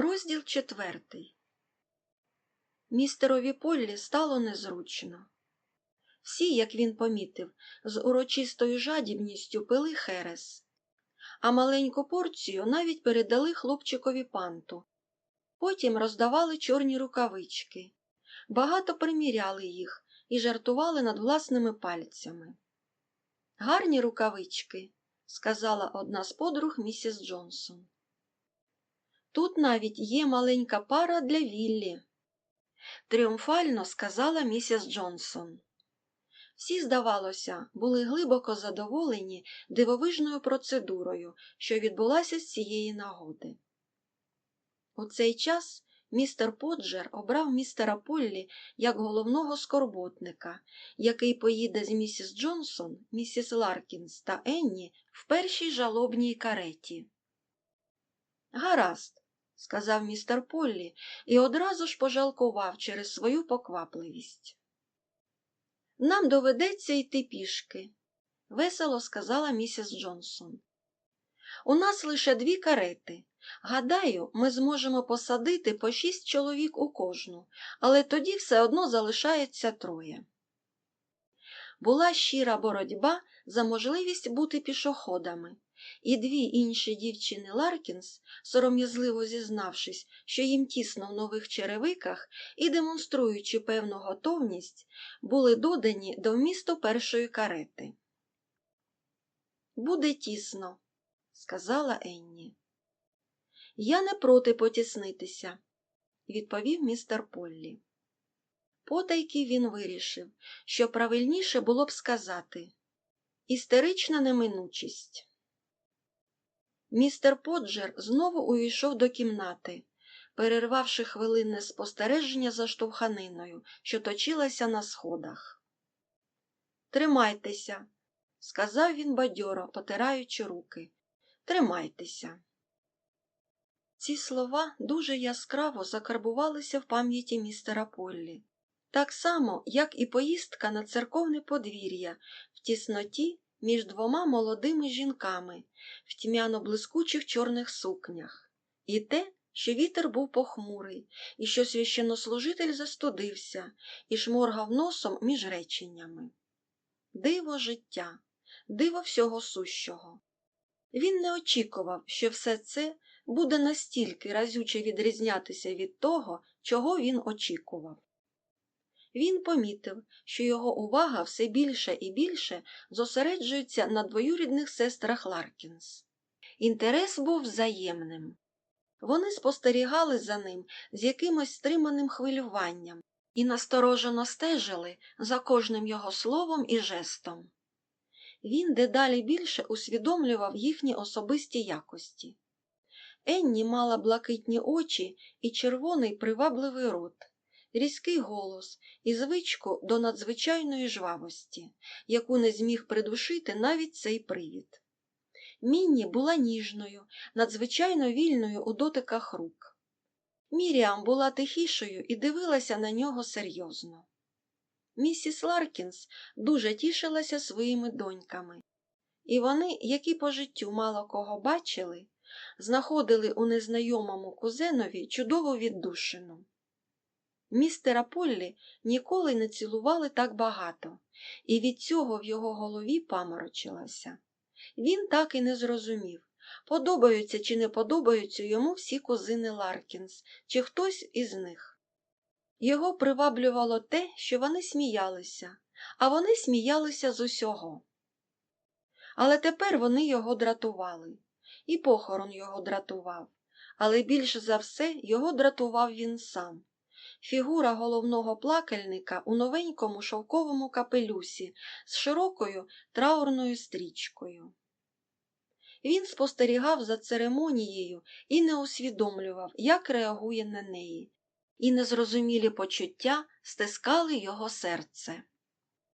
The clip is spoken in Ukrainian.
Розділ четвертий. Містерові Поллі стало незручно. Всі, як він помітив, з урочистою жадібністю пили херес, а маленьку порцію навіть передали хлопчикові панту. Потім роздавали чорні рукавички, багато приміряли їх і жартували над власними пальцями. Гарні рукавички, сказала одна з подруг місіс Джонсон. Тут навіть є маленька пара для Віллі, тріумфально сказала місіс Джонсон. Всі, здавалося, були глибоко задоволені дивовижною процедурою, що відбулася з цієї нагоди. У цей час містер Поджер обрав містера Поллі як головного скорботника, який поїде з місіс Джонсон, місіс Ларкінс та Енні в першій жалобній кареті. Гаразд, сказав містер Поллі і одразу ж пожалкував через свою поквапливість. Нам доведеться йти пішки, весело сказала місіс Джонсон. У нас лише дві карети. Гадаю, ми зможемо посадити по шість чоловік у кожну, але тоді все одно залишається троє. Була щира боротьба за можливість бути пішоходами, і дві інші дівчини Ларкінс, сором'язливо зізнавшись, що їм тісно в нових черевиках і демонструючи певну готовність, були додані до вмісту першої карети. Буде тісно, сказала Енні. Я не проти потіснитися, відповів містер Поллі. Потайки він вирішив, що правильніше було б сказати істерична неминучість. Містер Поджер знову увійшов до кімнати, перервавши хвилинне спостереження за штовханиною, що точилася на сходах. Тримайтеся, сказав він бадьоро, потираючи руки. Тримайтеся. Ці слова дуже яскраво закарбувалися в пам'яті містера Поллі, так само, як і поїздка на церковне подвір'я в тісноті між двома молодими жінками в тьмяно блискучих чорних сукнях, і те, що вітер був похмурий, і що священнослужитель застудився і шморгав носом між реченнями. Диво життя, диво всього сущого. Він не очікував, що все це буде настільки разюче відрізнятися від того, чого він очікував. Він помітив, що його увага все більше і більше зосереджується на двоюрідних сестрах Ларкінс. Інтерес був взаємним. Вони спостерігали за ним з якимось стриманим хвилюванням і насторожено стежили за кожним його словом і жестом. Він дедалі більше усвідомлював їхні особисті якості. Енні мала блакитні очі і червоний привабливий рот, різкий голос і звичку до надзвичайної жвавості, яку не зміг придушити навіть цей привід. Мінні була ніжною, надзвичайно вільною у дотиках рук. Міріам була тихішою і дивилася на нього серйозно. Місіс Ларкінс дуже тішилася своїми доньками, і вони, які по життю мало кого бачили, знаходили у незнайомому кузенові чудову віддушину. Містера Поллі ніколи не цілували так багато, і від цього в його голові паморочилося. Він так і не зрозумів, подобаються чи не подобаються йому всі кузини Ларкінс, чи хтось із них. Його приваблювало те, що вони сміялися, а вони сміялися з усього. Але тепер вони його дратували, і похорон його дратував, але більше за все його дратував він сам. Фігура головного плакальника у новенькому шовковому капелюсі з широкою траурною стрічкою. Він спостерігав за церемонією і не усвідомлював, як реагує на неї, і незрозумілі почуття стискали його серце.